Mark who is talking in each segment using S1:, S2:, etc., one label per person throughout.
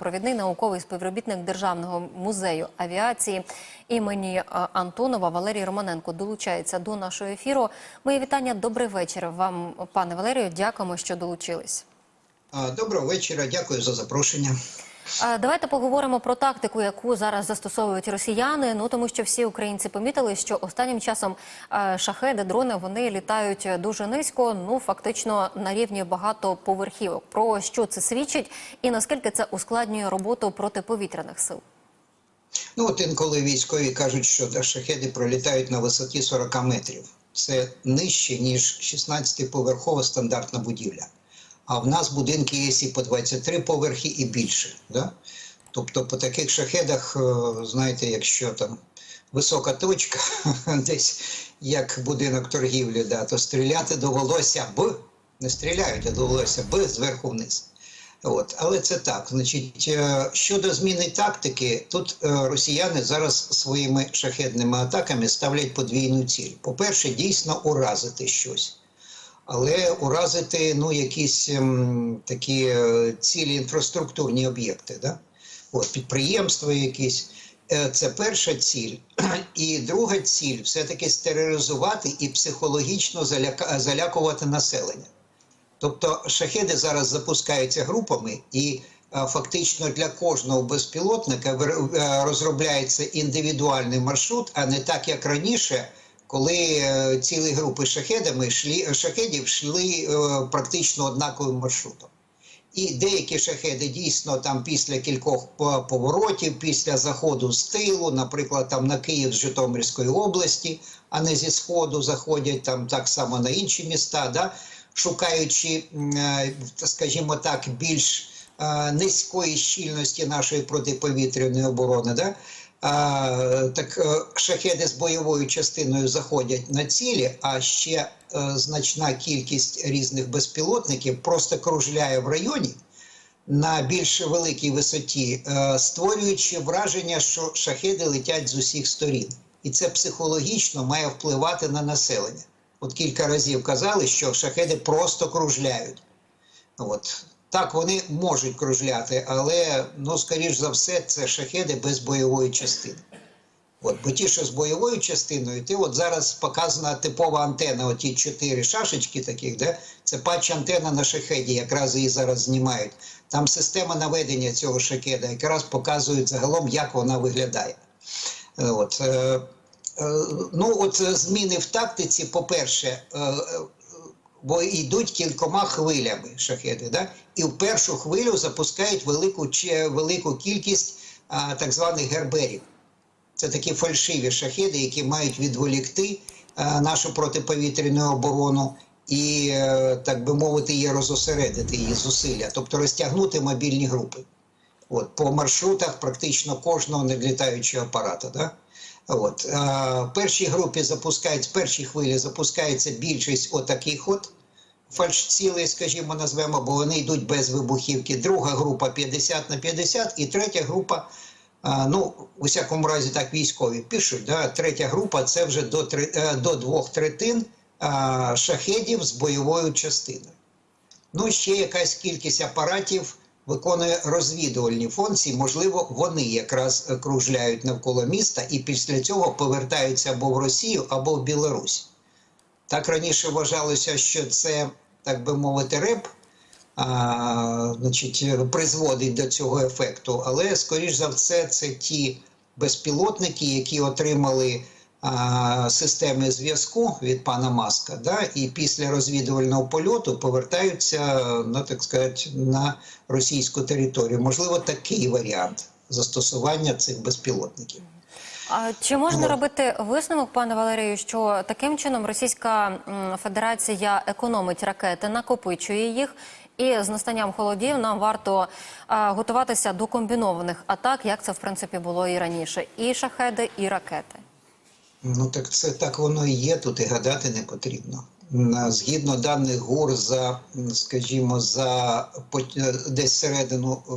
S1: Провідний науковий співробітник Державного музею авіації імені е, Антонова Валерій Романенко долучається до нашого ефіру. Мої вітання. Добрий вечір вам, пане Валерію. Дякуємо, що долучились.
S2: Доброго вечора, дякую за запрошення.
S1: Давайте поговоримо про тактику, яку зараз застосовують росіяни. Ну тому що всі українці помітили, що останнім часом шахеди, дрони вони літають дуже низько. Ну фактично на рівні багатоповерхівок. Про що це свідчить, і наскільки це ускладнює роботу протиповітряних сил?
S2: Ну, от інколи військові кажуть, що шахеди пролітають на висоті 40 метрів. Це нижче, ніж 16-поверхова стандартна будівля. А в нас будинки є і по 23 поверхи і більше. Да? Тобто по таких шахедах, е, знаєте, якщо там висока точка, десь як будинок торгівлі, да, то стріляти довелося б, не стріляють, а довелося б зверху вниз. От, але це так. Значить, е, щодо зміни тактики, тут е, росіяни зараз своїми шахедними атаками ставлять подвійну ціль. По-перше, дійсно уразити щось. Але уразити ну, якісь ем, такі е, цілі інфраструктурні об'єкти, да? От, підприємства якісь. Е, Це перша ціль. І друга ціль все-таки стерилізувати і психологічно заляка- залякувати населення. Тобто шахеди зараз запускаються групами, і е, фактично для кожного безпілотника розробляється індивідуальний маршрут, а не так як раніше, коли е, цілі групи шахедами йшли, шахедів йшли е, практично однаковим маршрутом. І деякі шахеди дійсно там після кількох поворотів, після заходу з тилу, наприклад, там на Київ з Житомирської області, а не зі сходу заходять там так само на інші міста, да, шукаючи, е, скажімо так, більш низької щільності нашої протиповітряної оборони. Да, так е, шахеди з бойовою частиною заходять на цілі, а ще е, значна кількість різних безпілотників просто кружляє в районі на більш великій висоті, е, створюючи враження, що шахеди летять з усіх сторін, і це психологічно має впливати на населення. От кілька разів казали, що шахеди просто кружляють. От. Так, вони можуть кружляти, але, ну, скоріш за все, це шахеди без бойової частини. От, бо ті, що з бойовою частиною, ти от зараз показана типова антена, оті чотири шашечки таких, де це патч антена на шахеді, якраз її зараз знімають. Там система наведення цього шахеда якраз показує загалом, як вона виглядає. Е, От, е, е, ну, от е, зміни в тактиці, по-перше, е, е, бо йдуть кількома хвилями шахеди. Да? І в першу хвилю запускають велику, велику кількість а, так званих герберів. Це такі фальшиві шахеди, які мають відволікти а, нашу протиповітряну оборону і, е, так би мовити, її розосередити її зусилля, тобто розтягнути мобільні групи. От, по маршрутах практично кожного недлітаючого апарата. Да? От, е, в першій групі запускають, в першій хвилі запускається більшість отаких от фальшцілей, скажімо, назвемо, бо вони йдуть без вибухівки. Друга група 50 на 50 і третя група, е, ну, у всякому разі так військові пишуть, да? третя група це вже до, три- е, до двох третин е, шахедів з бойовою частиною. Ну, ще якась кількість апаратів виконує розвідувальні функції. Можливо, вони якраз кружляють навколо міста і після цього повертаються або в Росію, або в Білорусь. Так раніше вважалося, що це, так би мовити, реп а, значить, призводить до цього ефекту. Але, скоріш за все, це ті безпілотники, які отримали системи зв'язку від пана Маска, да, і після розвідувального польоту повертаються, ну так сказати, на російську територію. Можливо, такий варіант застосування цих безпілотників.
S1: А чи можна робити висновок, пане Валерію, що таким чином Російська Федерація економить ракети, накопичує їх, і з настанням холодів нам варто а, готуватися до комбінованих атак, як це в принципі було і раніше, і шахеди, і ракети.
S2: Ну так це так воно і є. Тут і гадати не потрібно. Згідно даних ГУР за, скажімо, за е, десь середину е,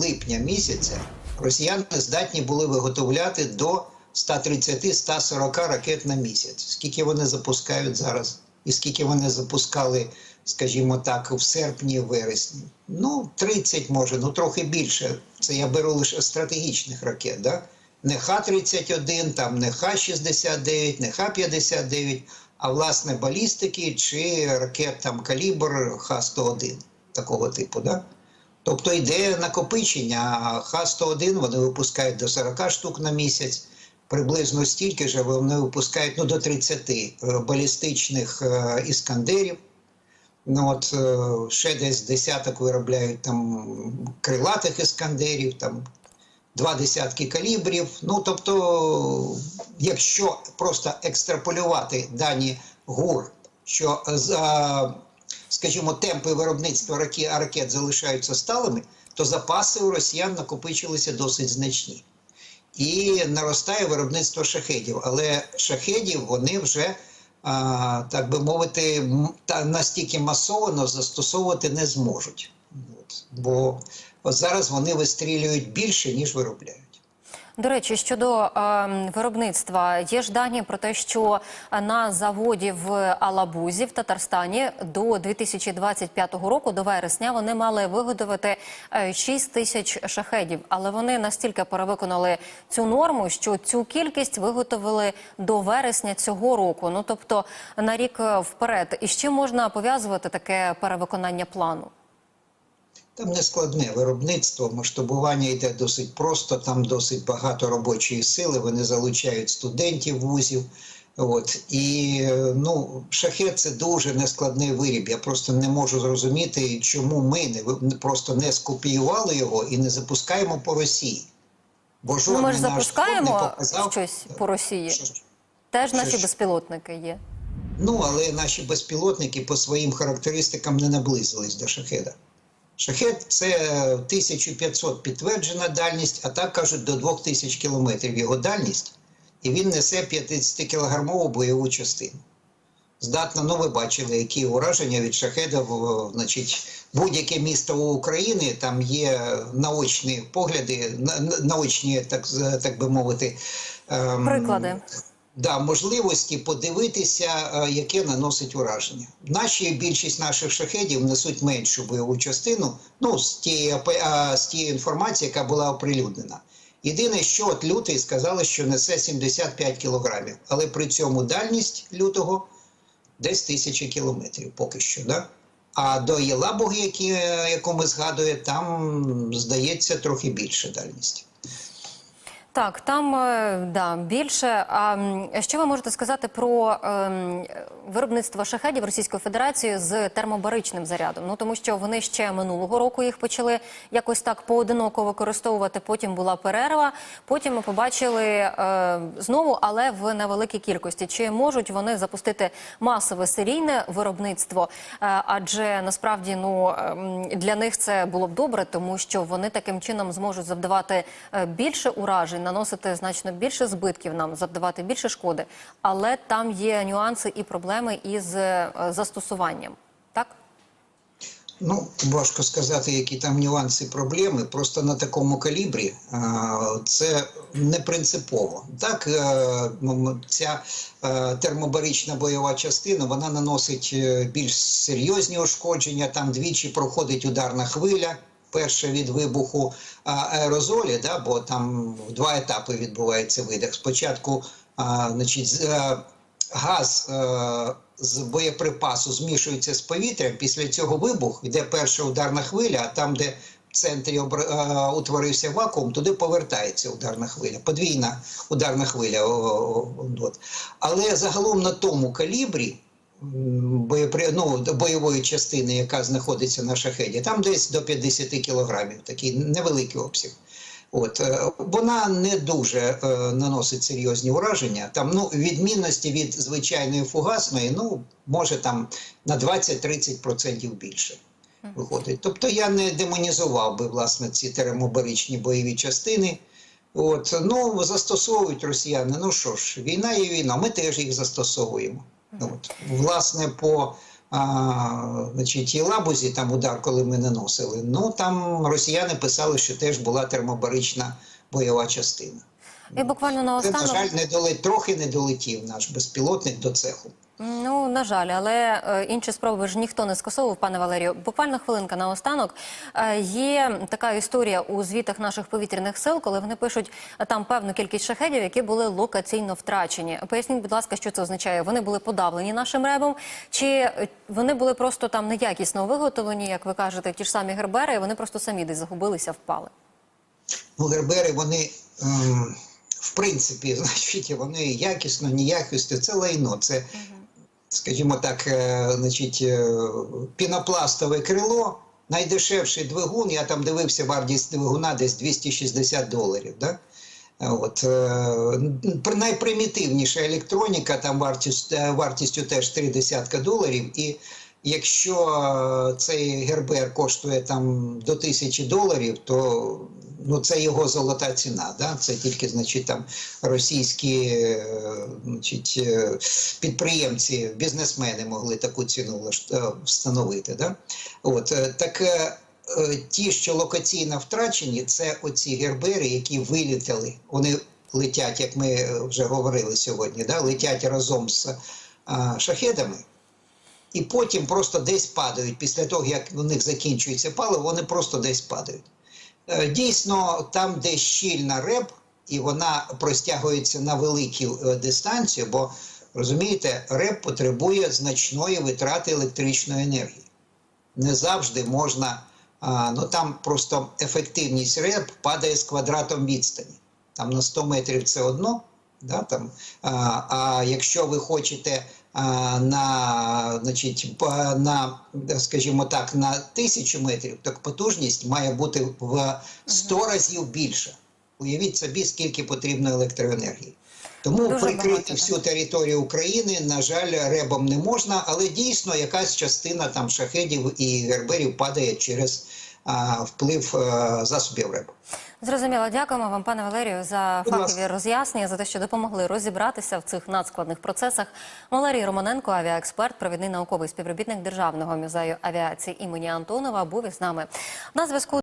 S2: липня місяця, росіяни здатні були виготовляти до 130-140 ракет на місяць. Скільки вони запускають зараз, і скільки вони запускали скажімо так, в серпні, вересні. Ну, 30 може, ну трохи більше. Це я беру лише стратегічних ракет. Да? Не Х-31, там не Х-69, не Х-59, а власне балістики чи ракет там калібр Х-101 такого типу. Да? Тобто йде накопичення. а Х-101 вони випускають до 40 штук на місяць. Приблизно стільки ж вони випускають ну, до 30 е, балістичних е, іскандерів. Ну, от, е, ще десь десяток виробляють там крилатих іскандерів, там два десятки калібрів. Ну, тобто, якщо просто екстраполювати дані ГУР, що за, скажімо, темпи виробництва ракет, залишаються сталими, то запаси у росіян накопичилися досить значні. І наростає виробництво шахедів. Але шахедів вони вже, а, так би мовити, настільки масово застосовувати не зможуть. Бо зараз вони вистрілюють більше, ніж виробляють.
S1: До речі, щодо е, виробництва, є ж дані про те, що на заводі в Алабузі в Татарстані до 2025 року, до вересня, вони мали виготовити е, 6 тисяч шахедів, але вони настільки перевиконали цю норму, що цю кількість виготовили до вересня цього року. Ну тобто на рік е, вперед. І з чим можна пов'язувати таке перевиконання плану?
S2: Там не складне виробництво, масштабування йде досить просто, там досить багато робочої сили, вони залучають студентів вузів. От і ну, шахет це дуже нескладний виріб. Я просто не можу зрозуміти, чому ми не просто не скопіювали його і не запускаємо по Росії. Бо
S1: Ну, ми ж
S2: наш
S1: запускаємо
S2: показав
S1: щось по Росії.
S2: Що
S1: Теж
S2: що
S1: наші безпілотники є.
S2: Ну, але наші безпілотники по своїм характеристикам не наблизились до шахеда. Шахет це 1500 підтверджена дальність, а так кажуть до 2000 кілометрів його дальність, і він несе 50-кілограмову бойову частину. Здатно, ну ви бачили, які ураження від шахедів, значить, будь-яке місто у Україні, там є наочні погляди, на- на- наочні, так, так би мовити, ем,
S1: Приклади.
S2: Да, можливості подивитися, е, яке наносить ураження. Наші більшість наших шахедів несуть меншу бойову частину. Ну з тієї з тієї інформації, яка була оприлюднена. Єдине, що от лютий сказали, що несе 75 кілограмів, але при цьому дальність лютого десь тисячі кілометрів поки що. Да? А до Єлабуги, е, яку ми згадуємо, там здається трохи більше дальність.
S1: Так, там е, да, більше. А що ви можете сказати про ем, виробництво шахедів Російської Федерації з термобаричним зарядом? Ну тому що вони ще минулого року їх почали якось так поодиноко використовувати. Потім була перерва. Потім ми побачили е, знову, але в невеликій кількості. Чи можуть вони запустити масове серійне виробництво? Е, адже насправді ну ем, для них це було б добре, тому що вони таким чином зможуть завдавати е, більше уражень, наносити значно більше збитків нам, завдавати більше шкоди. Але там є нюанси і проблеми із е, застосуванням. Так
S2: Ну, важко сказати, які там нюанси проблеми. Просто на такому калібрі це не принципово. Так, е, ця е, термобарична бойова частина вона наносить е, більш серйозні ушкодження. Там двічі проходить ударна хвиля. Перше від вибуху аерозолі, да, бо там два етапи відбувається видих. Спочатку, а, значить, е, газ е, з боєприпасу змішується з повітрям. Після цього вибух йде перша ударна хвиля, а там, де в центрі обр- е, утворився вакуум, туди повертається ударна хвиля. Подвійна ударна хвиля. о, о, от. Але загалом на тому калібрі. Боєпри... Ну, бойової частини, яка знаходиться на шахеді, там десь до 50 кілограмів, такий невеликий обсяг. От е, вона не дуже е, наносить серйозні ураження. Там ну відмінності від звичайної фугасної, ну може там на 20-30% більше виходить. Тобто я не демонізував би власне ці термобаричні бойові частини. От ну застосовують росіяни. Ну що ж, війна є війна. Ми теж їх застосовуємо. От власне по а, значить, лабузі там удар, коли ми наносили, ну там росіяни писали, що теж була термобарична бойова частина.
S1: і буквально
S2: Це, на жаль, не долет, трохи не долетів наш безпілотник до цеху.
S1: Ну на жаль, але е, інші спроби ж ніхто не скасовував, пане Валерію. Буквально хвилинка на останок. Е, є така історія у звітах наших повітряних сил, коли вони пишуть е, там певну кількість шахедів, які були локаційно втрачені. Поясніть, будь ласка, що це означає? Вони були подавлені нашим ребом, чи вони були просто там неякісно виготовлені, як ви кажете, ті ж самі гербери, і вони просто самі десь загубилися, впали.
S2: Ну, гербери, вони, ем, в принципі, значить, вони якісно, неякісно, це лайно. Це, скажімо так, е, значить, е, пінопластове крило, найдешевший двигун, я там дивився вартість двигуна десь 260 доларів. Да? От, е, найпримітивніша електроніка, там вартість, вартістю теж три десятка доларів. І якщо е, цей гербер коштує там до тисячі доларів, то ну, це його золота ціна. Да? Це тільки значить, там, російські е, значить, е, підприємці, бізнесмени могли таку ціну встановити. Да? От, так, ті, що локаційно втрачені, це оці гербери, які вилітали. Вони летять, як ми вже говорили сьогодні, да? летять разом з а, шахедами. І потім просто десь падають. Після того, як у них закінчується паливо, вони просто десь падають. Е, Дійсно, там, де щільна реп, і вона простягується на велику е, дистанцію, бо розумієте, реп потребує значної витрати електричної енергії. Не завжди можна, ну там просто ефективність реп падає з квадратом відстані. Там на 100 метрів це одно, да, там, а, а якщо ви хочете на, значить, на, скажімо так, на тисячу метрів, так потужність має бути в 100 разів більша. Уявіть собі, скільки потрібно електроенергії. Тому
S1: Дуже
S2: прикрити
S1: багато, так.
S2: всю територію України, на жаль, ребом не можна, але дійсно якась частина там шахедів і герберів падає через а, вплив а, засобів ребу.
S1: Зрозуміло, дякуємо вам, пане Валерію, за фахові роз'яснення, за те, що допомогли розібратися в цих надскладних процесах. Валерій Романенко, авіаексперт, провідний науковий співробітник Державного музею авіації імені Антонова, був із нами на зв'язку.